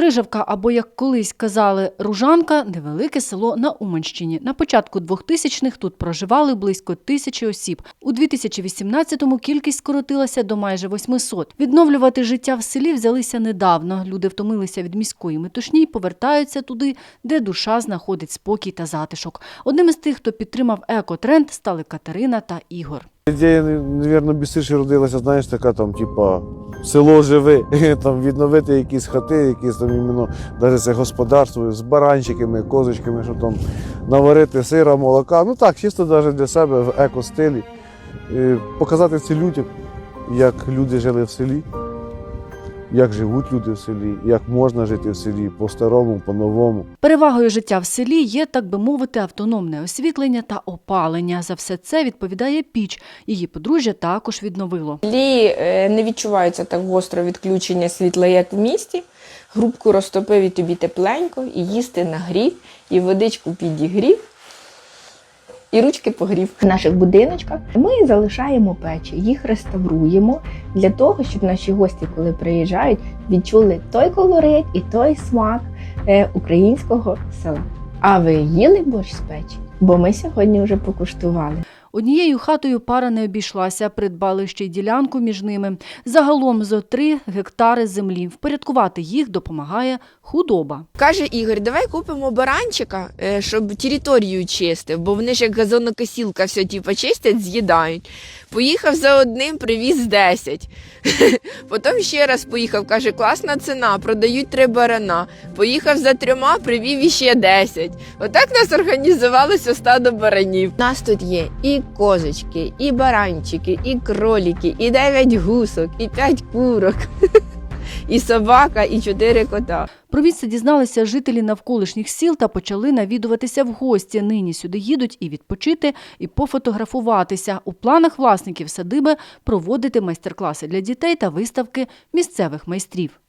Рижавка, або як колись казали, Ружанка невелике село на Уманщині. На початку 2000-х тут проживали близько тисячі осіб. У 2018-му кількість скоротилася до майже 800. Відновлювати життя в селі взялися недавно. Люди втомилися від міської метушні й повертаються туди, де душа знаходить спокій та затишок. Одним із тих, хто підтримав екотренд, стали Катерина та Ігор. Ідея, мабуть, більше родилася, знаєш, така там, типа, село живе, там відновити якісь хати, якісь там іменно, навіть це господарство з баранчиками, козочками, що там наварити сира, молока. Ну так, чисто навіть для себе в еко-стилі. Показати це людям, як люди жили в селі, як живуть люди в селі, як можна жити в селі по-старому, по-новому. Перевагою життя в селі є, так би мовити, автономне освітлення та опалення. За все це відповідає піч. Її подружжя також відновило. селі е, не відчувається так гостро відключення світла, як в місті. Грубку розтопив і тобі тепленько, і їсти нагрів, і водичку підігрів, і ручки погрів. В наших будиночках ми залишаємо печі, їх реставруємо для того, щоб наші гості, коли приїжджають, відчули той колорит і той смак е, українського села. А ви їли борщ з печі? Бо ми сьогодні вже покуштували. Однією хатою пара не обійшлася, придбали ще й ділянку між ними. Загалом зо три гектари землі. Впорядкувати їх допомагає худоба. Каже Ігор, давай купимо баранчика, е, щоб територію чистив, бо вони ж як газонокосілка все типу, чистять, з'їдають. Поїхав за одним, привіз 10. Потім ще раз поїхав, каже, класна ціна, продають три барана. Поїхав за трьома, привів іще 10. Отак нас організувалося стадо баранів. У нас тут є і козочки, і баранчики, і кроліки, і 9 гусок, і 5 курок, і собака, і 4 кота. Про місце дізналися жителі навколишніх сіл та почали навідуватися в гості. Нині сюди їдуть і відпочити, і пофотографуватися. У планах власників садиби проводити майстер-класи для дітей та виставки місцевих майстрів.